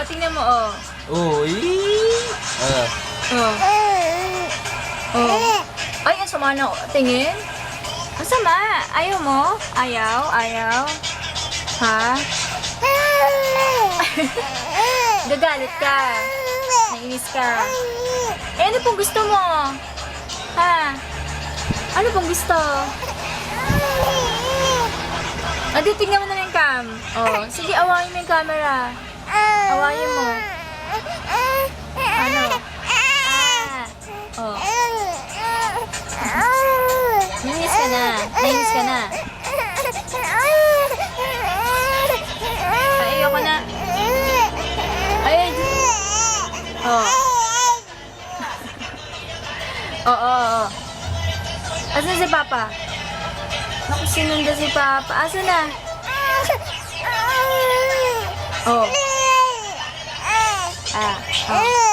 oh, tingnan mo, oh. Uy! Ah. Oh. Oh. Ay, ang sama na. Tingin. Ang sama. Ayaw mo? Ayaw? Ayaw? Ha? Gagalit ka. Nainis ka. Eh, ano pong gusto mo? Ha? Ano pong gusto? Adi, tingnan mo na yung cam. Oh, sige, awayin mo yung camera. Na. Nainis ka na. Ay, ayoko na. Ay, ay. Oh. Oo, oo, oo. Asan si Papa? Naku, sinunda si Papa. Asan na? Oh. Ah. Oh.